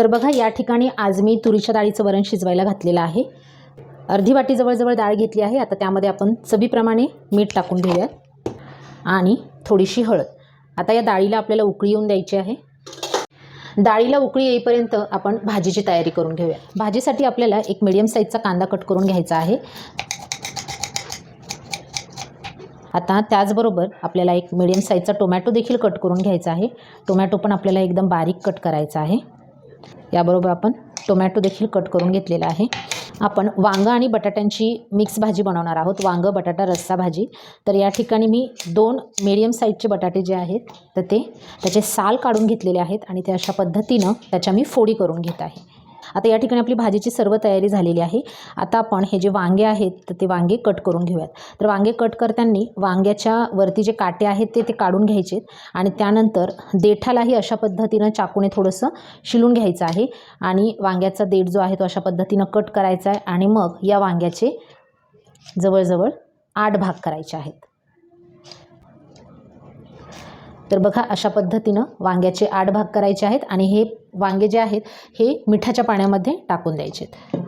तर बघा या ठिकाणी आज मी तुरीच्या डाळीचं वरण शिजवायला घातलेलं आहे. अर्धी वाटी जवळजवळ डाळ घेतली आहे. आता त्यामध्ये आपण चवीप्रमाणे मीठ टाकून घेऊयात आणि थोडीशी हळद. आता या डाळीला आपल्याला उकळी येऊन द्यायची आहे. डाळीला उकळी येईपर्यंत आपण भाजीची तयारी करून घेऊया भाजीसाठी आपल्याला एक मिडियम साईजचा कांदा कट करून घ्यायचा आहे. आता त्याचबरोबर आपल्याला एक मिडियम साईजचा टोमॅटो देखील कट करून घ्यायचा आहे. टोमॅटो पण आपल्याला एकदम बारीक कट करायचा आहे. याबरोबर आपण टोमॅटो देखील कट करून घेतलेला आहे. आपण वांगं आणि बटाट्यांची मिक्स भाजी बनवणार आहोत. वांगं बटाटा रस्सा भाजी. तर या ठिकाणी मी दोन मीडियम साईजचे बटाटे जे आहेत तर ते त्याचे साल काढून घेतलेले आहेत आणि ते अशा पद्धतीनं त्याच्या मी फोडी करून घेत आहे. आता या ठिकाणी आपली भाजीची सर्व तयारी झालेली आहे. आता आपण हे जे वांगे आहेत तर ते वांगे कट करून घेऊयात. तर वांगे कट करताना वांग्याच्या वरती जे काटे आहेत ते ते काढून घ्यायचे आणि त्यानंतर देठालाही अशा पद्धतीनं चाकूने थोडंसं शिलून घ्यायचं आहे. आणि वांग्याचा देठ जो आहे तो अशा पद्धतीनं कट करायचा आहे. आणि मग या वांग्याचे जवळजवळ आठ भाग करायचे आहेत. तर बघा अशा पद्धतीनं वांग्याचे आठ भाग करायचे आहेत आणि हे वांगे जे आहेत हे मिठाच्या पाण्यामध्ये टाकून द्यायचे आहेत.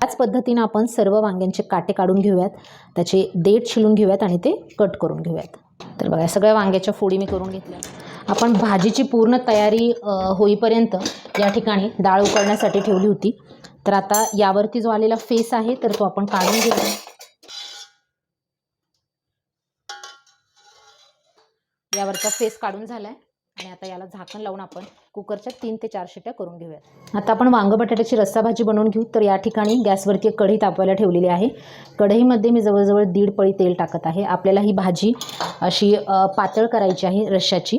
त्याच पद्धतीनं आपण सर्व वांग्यांचे काटे काढून घेऊयात त्याचे देठ शिलून घेऊयात आणि ते कट करून घेऊयात. तर बघा सगळ्या वांग्याच्या फोडी मी करून घेतल्या. आपण भाजीची पूर्ण तयारी होईपर्यंत या ठिकाणी डाळ उकळण्यासाठी ठेवली होती. तर आता यावरती जो आलेला फेस आहे तर तो आपण काढून घेऊया. यावरचा फेस काढून झाला आहे आणि आता याला झाकण लावून आपण कुकरच्या तीन ते चार शिट्या करून घेऊयात. आता आपण वांग बटाट्याची रस्सा भाजी बनवून घेऊ. तर या ठिकाणी गॅसवरती एक कढई तापवायला ठेवलेली आहे. कढईमध्ये मी जवळजवळ दीड पळी तेल टाकत आहे. आपल्याला ही भाजी अशी पातळ करायची आहे रश्श्याची.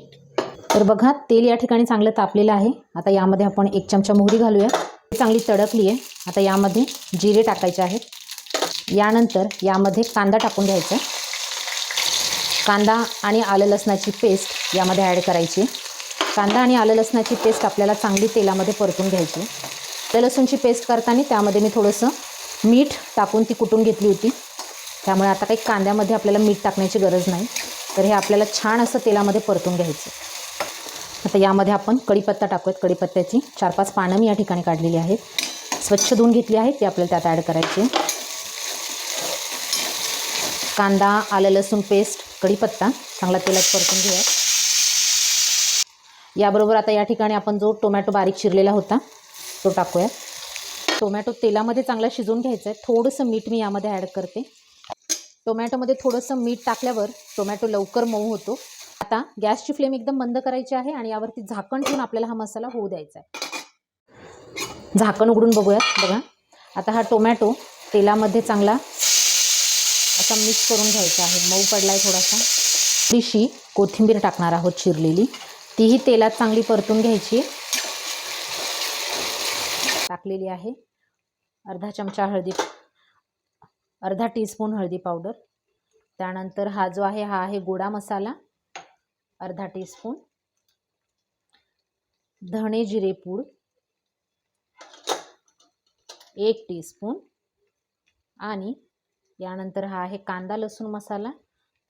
तर बघा तेल या ठिकाणी चांगलं तापलेलं आहे. आता यामध्ये आपण एक चमचा मोहरी घालूया. चांगली तडकली आहे आता यामध्ये जिरे टाकायचे आहेत. यानंतर यामध्ये कांदा टाकून घ्यायचा आहे. कांदा आणि आलं लसणाची पेस्ट यामध्ये ॲड करायची. कांदा आणि आलं लसणाची पेस्ट आपल्याला चांगली तेलामध्ये परतून घ्यायची. आलं लसूणची पेस्ट करताना त्यामध्ये मी थोडंसं मीठ टाकून ती कुटून घेतली होती. त्यामुळे आता काही कांद्यामध्ये आपल्याला मीठ टाकण्याची गरज नाही. तर हे आपल्याला छान असं तेलामध्ये परतून घ्यायचं. आता यामध्ये आपण कढीपत्ता टाकूयात. कढीपत्त्याची चार पाच पानं मी या ठिकाणी काढलेली आहेत. स्वच्छ धुवून घेतली आहेत. ती आपल्याला त्यात ॲड करायची. कांदा आलं लसूण पेस्ट कढीपत्ता चांगला तेलात परतून घेऊया. याबरोबर आता या ठिकाणी आपण जो टोमॅटो बारीक चिरलेला होता तो टाकूया. टोमॅटो तेलामध्ये चांगला शिजवून घ्यायचा आहे थोडंसं मीठ मी यामध्ये ॲड करते. टोमॅटोमध्ये थोडंसं मीठ टाकल्यावर टोमॅटो लवकर मऊ होतो. आता गॅसची फ्लेम एकदम बंद करायची आहे आणि यावरती झाकण ठेवून आपल्याला हा मसाला होऊ द्यायचा आहे. झाकण उघडून बघूयात. बघा. आता हा टोमॅटो तेलामध्ये चांगला असा मिक्स करून घ्यायचा आहे. मऊ पडला आहे थोडासा. थोडीशी कोथिंबीर टाकणार आहोत चिरलेली. तीही तेलात चांगली परतून घ्यायची. टाकलेली आहे. अर्धा चमचा हळदी अर्धा टीस्पून हळदी पावडर त्यानंतर हा जो आहे हा आहे गोडा मसाला. अर्धा टीस्पून धणे जिरे पूड. एक टीस्पून आणि यानंतर हा आहे कांदा लसूण मसाला.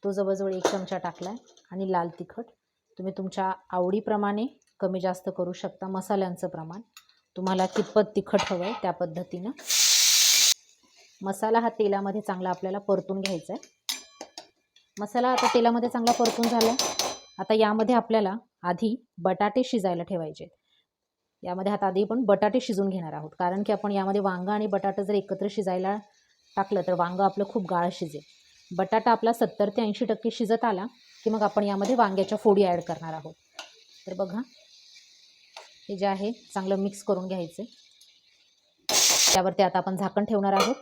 तो जवळजवळ एक चमचा टाकला आहे आणि लाल तिखट. तुम्ही तुमच्या आवडीप्रमाणे कमी जास्त करू शकता मसाल्यांचं प्रमाण. तुम्हाला कितपत तिखट हवं आहे त्या पद्धतीनं. मसाला हा तेलामध्ये चांगला आपल्याला परतून घ्यायचा आहे. मसाला आता तेलामध्ये चांगला परतून झाला आहे. आता यामध्ये आपल्याला आधी बटाटे शिजायला ठेवायचे यामध्ये आता आधी आपण बटाटे शिजून घेणार आहोत. कारण की आपण यामध्ये वांगं आणि बटाटा जर एकत्र शिजायला टाकलं तर वांगं आपलं खूप गाळ शिजेल. बटाटा आपला सत्तर ते ऐंशी टक्के शिजत आला की मग आपण यामध्ये वांग्याच्या फोडी ॲड करणार आहोत. तर बघा हे जे आहे चांगलं मिक्स करून घ्यायचं. त्यावरती आता आपण झाकण ठेवणार आहोत.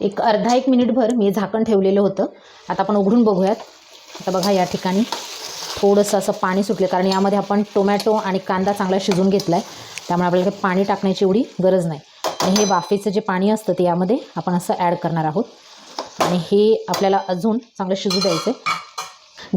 एक अर्धा एक मिनिटभर मी झाकण ठेवलेलं होतं. आता आपण उघडून बघूयात. आता बघा या ठिकाणी थोडंसं असं पाणी सुटलं कारण यामध्ये आपण टोमॅटो आणि कांदा चांगला शिजून घेतला आहे त्यामुळे आपल्याला काही पाणी टाकण्याची एवढी गरज नाही. आणि हे वाफेचं जे पाणी असतं ते यामध्ये आपण असं ॲड करणार आहोत. आणि हे आपल्याला अजून चांगलं शिजू द्यायचं आहे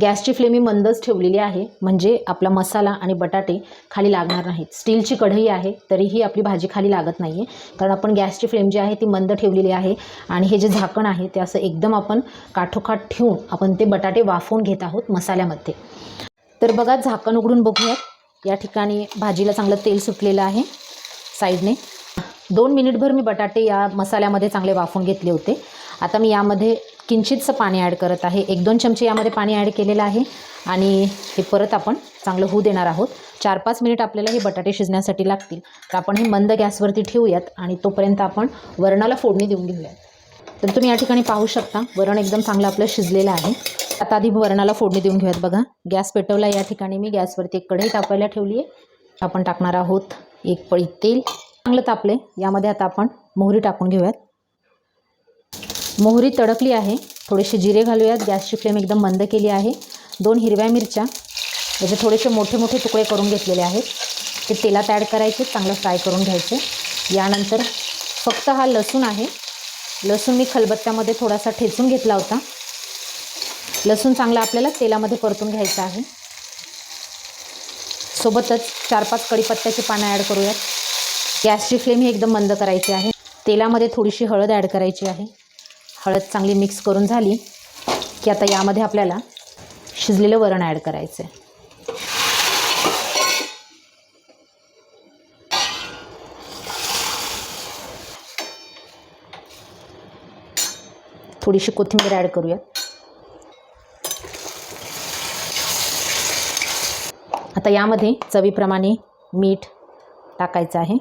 गॅसची फ्लेम मी मंदच ठेवलेली आहे. म्हणजे आपला मसाला आणि बटाटे खाली लागणार नाहीत. स्टीलची कढई आहे तरीही आपली भाजी खाली लागत नाही आहे कारण आपण गॅसची फ्लेम जी आहे ती मंद ठेवलेली आहे. आणि हे जे झाकण आहे ते असं एकदम आपण काठोकाठ ठेवून आपण ते बटाटे वाफवून घेत आहोत मसाल्यामध्ये. तर बघा झाकण उघडून बघूयात. या ठिकाणी भाजीला चांगलं तेल सुटलेलं आहे साईडने. दोन मिनिटभर मी बटाटे या मसाल्यामध्ये चांगले वाफून घेतले होते. आता मी यामध्ये किंचितचं पाणी ॲड करत आहे. एक दोन चमचे यामध्ये पाणी ॲड केलेलं आहे आणि हे परत आपण चांगलं होऊ देणार आहोत. चार पाच मिनिट आपल्याला हे बटाटे शिजण्यासाठी लागतील. तर आपण हे मंद गॅसवरती ठेवूयात आणि तोपर्यंत आपण वरणाला फोडणी देऊन घेऊयात. तर तुम्ही या ठिकाणी पाहू शकता वरण एकदम चांगलं आपलं शिजलेलं आहे. आता आधी वरणाला फोडणी देऊन घेऊयात बघा. गॅस पेटवला या ठिकाणी मी गॅसवरती एक कढई तापायला ठेवली आहे आपण टाकणार आहोत एक पळी तेल. चांगलं तापले यामध्ये आता आपण मोहरी टाकून घेऊयात. मोहरी तडकली आहे. थोडेसे जिरे घालूयात. गॅसची फ्लेम एकदम मंद केली आहे. दोन हिरव्या मिरच्या याचे थोडेसे मोठे मोठे तुकडे करून घेतलेले आहेत. ते तेलात ॲड करायचे चांगलं फ्राय करून घ्यायचे. यानंतर फक्त हा लसूण आहे. लसूण मी खलबत्त्यामध्ये थोडासा ठेचून घेतला होता. लसूण चांगला आपल्याला तेलामध्ये परतून घ्यायचा आहे. सोबतच चार पाच कढीपत्त्याची पानं ॲड करूयात. गॅसची फ्लेम ही एकदम मंद करायची आहे. तेलामध्ये थोडीशी हळद ॲड करायची आहे. हळद चांगली मिक्स करून झाली की आता यामध्ये आपल्याला शिजलेलं वरण ॲड करायचं आहे थोडीशी कोथिंबीर ॲड करूयात. आता यामध्ये चवीप्रमाणे मीठ टाकायचं आहे.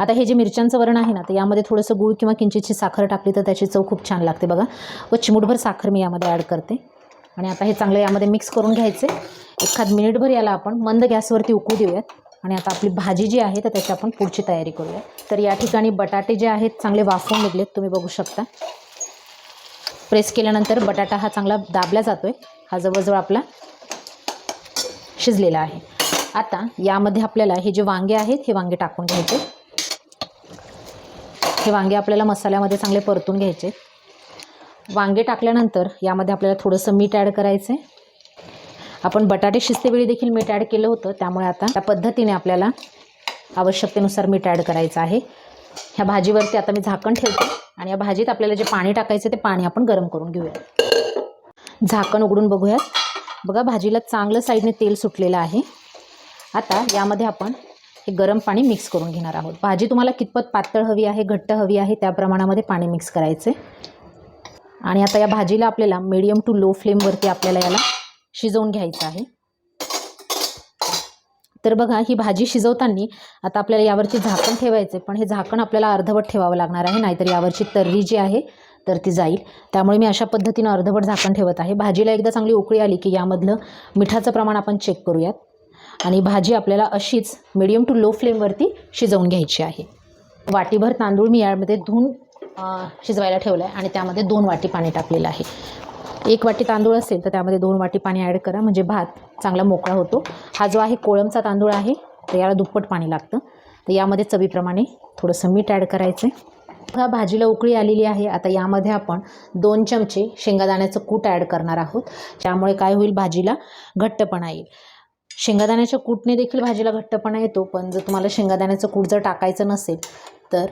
आता हे जे मिरच्यांचं वरण आहे ना तर यामध्ये थोडंसं गूळ किंवा किंचितची साखर टाकली तर त्याची चव खूप छान लागते बघा. व चिमूटभर साखर मी यामध्ये ॲड करते. आणि आता हे चांगलं यामध्ये मिक्स करून घ्यायचे. एखाद मिनिटभर याला आपण मंद गॅसवरती उकळू देऊयात. आणि आता आपली भाजी जी आहे तर त्याची आपण पुढची तयारी करूया तर या ठिकाणी बटाटे जे आहेत चांगले वाफवून निघलेत तुम्ही बघू शकता. प्रेस केल्यानंतर बटाटा हा चांगला दाबला जातो आहे हा जवळजवळ आपला शिजलेला आहे. आता यामध्ये आपल्याला हे जे वांगे आहेत हे वांगे टाकून घ्यायचे. हे वांगे आपल्याला मसाल्यामध्ये चांगले परतून घ्यायचे. वांगे टाकल्यानंतर यामध्ये आपल्याला थोडंसं मीठ ॲड करायचं आहे आपण बटाटे शिजतेवेळी देखील मीठ ॲड केलं होतं त्यामुळे आता त्या पद्धतीने आपल्याला आवश्यकतेनुसार मीठ ॲड करायचं आहे. ह्या भाजीवरती आता मी झाकण ठेवते आणि या भाजीत आपल्याला जे पाणी टाकायचं ते पाणी आपण गरम करून घेऊया झाकण उघडून बघूयात. बघा भाजीला चांगलं साईडने तेल सुटलेलं आहे. आता यामध्ये आपण हे गरम पाणी मिक्स करून घेणार आहोत. भाजी तुम्हाला कितपत पातळ हवी आहे घट्ट हवी आहे त्या प्रमाणामध्ये पाणी मिक्स करायचे. आणि आता या भाजीला आपल्याला मीडियम टू लो फ्लेमवरती आपल्याला याला शिजवून घ्यायचं आहे. तर बघा ही भाजी शिजवताना आता आपल्याला यावरती झाकण ठेवायचे पण हे झाकण आपल्याला अर्धवट ठेवावं लागणार आहे नाहीतर यावरची तर्री जी आहे तर ती जाईल. त्यामुळे मी अशा पद्धतीनं अर्धवट झाकण ठेवत आहे. भाजीला एकदा चांगली उकळी आली की यामधलं मिठाचं प्रमाण आपण चेक करूयात. आणि भाजी आपल्याला अशीच मिडियम टू लो फ्लेमवरती शिजवून घ्यायची आहे. वाटीभर तांदूळ मी यामध्ये धुवून शिजवायला ठेवलं आहे आणि त्यामध्ये दोन वाटी पाणी टाकलेलं आहे. एक वाटी तांदूळ असेल तर त्यामध्ये दोन वाटी पाणी ॲड करा म्हणजे भात चांगला मोकळा होतो. हा जो आहे कोळमचा तांदूळ आहे तर याला दुप्पट पाणी लागतं. तर यामध्ये चवीप्रमाणे थोडंसं मीठ ॲड करायचं आहे हा भाजीला उकळी आलेली आहे. आता यामध्ये आपण दोन चमचे शेंगादाण्याचं कूट ॲड करणार आहोत. त्यामुळे काय होईल? भाजीला घट्टपणा येईल. शेंगादाण्याच्या कूटने देखील भाजीला घट्टपणा येतो पण जर तुम्हाला शेंगादाण्याचं कूट जर टाकायचं नसेल तर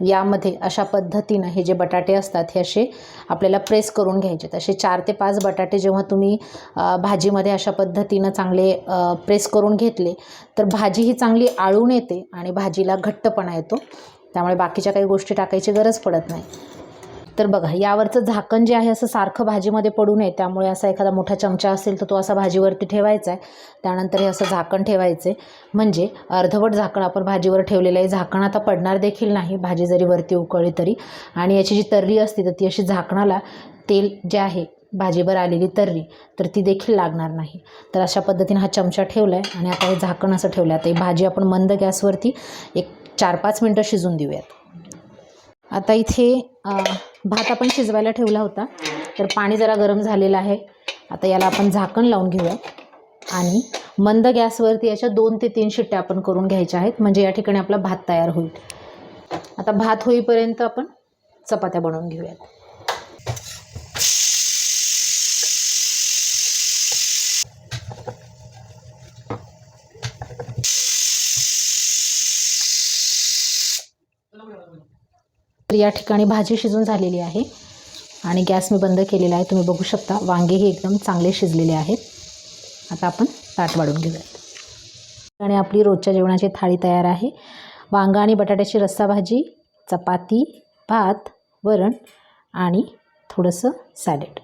यामध्ये अशा पद्धतीनं हे जे बटाटे असतात हे असे आपल्याला प्रेस करून घ्यायचे. असे चार ते पाच बटाटे जेव्हा तुम्ही भाजीमध्ये अशा पद्धतीनं चांगले प्रेस करून घेतले तर भाजी ही चांगली आळून येते आणि भाजीला घट्टपणा येतो. त्यामुळे बाकीच्या काही गोष्टी टाकायची गरज पडत नाही. तर बघा यावरचं झाकण जे आहे असं सारखं भाजीमध्ये पडू नये. त्यामुळे असा एखादा मोठा चमचा असेल तर तो असा भाजीवरती ठेवायचा आहे. त्यानंतर हे असं झाकण ठेवायचे म्हणजे अर्धवट झाकण आपण भाजीवर ठेवलेलं आहे. झाकण आता पडणार देखील नाही. भाजी जरी वरती उकळली तरी. आणि याची जी तर्री असते तर ती अशी झाकणाला तेल जे आहे भाजीवर आलेली तर्री तर ती देखील लागणार नाही. तर अशा पद्धतीने हा चमचा ठेवला आहे आणि आता हे झाकण असं ठेवलं आहे आता ही भाजी आपण मंद गॅसवरती एक चार पाच मिनटं शिजून देऊयात. आता इथे भात आपण शिजवायला ठेवला होता. तर पाणी जरा गरम झालेलं आहे. आता याला आपण झाकण लावून घेऊया. आणि मंद गॅसवरती याच्या दोन ते तीन शिट्ट्या आपण करून घ्यायच्या आहेत. म्हणजे या ठिकाणी आपला भात तयार होईल. आता भात होईपर्यंत आपण चपात्या बनवून घेऊयात. तर या ठिकाणी भाजी शिजून झालेली आहे. आणि गॅस मी बंद केलेला आहे. तुम्ही बघू शकता वांगेही एकदम चांगले शिजलेले आहेत. आता आपण ताट वाढून घेऊयात. आणि आपली रोजच्या जेवणाची थाळी तयार आहे. वांगा आणि बटाट्याची रस्सा भाजी चपाती भात वरण आणि थोडंसं सॅलेड.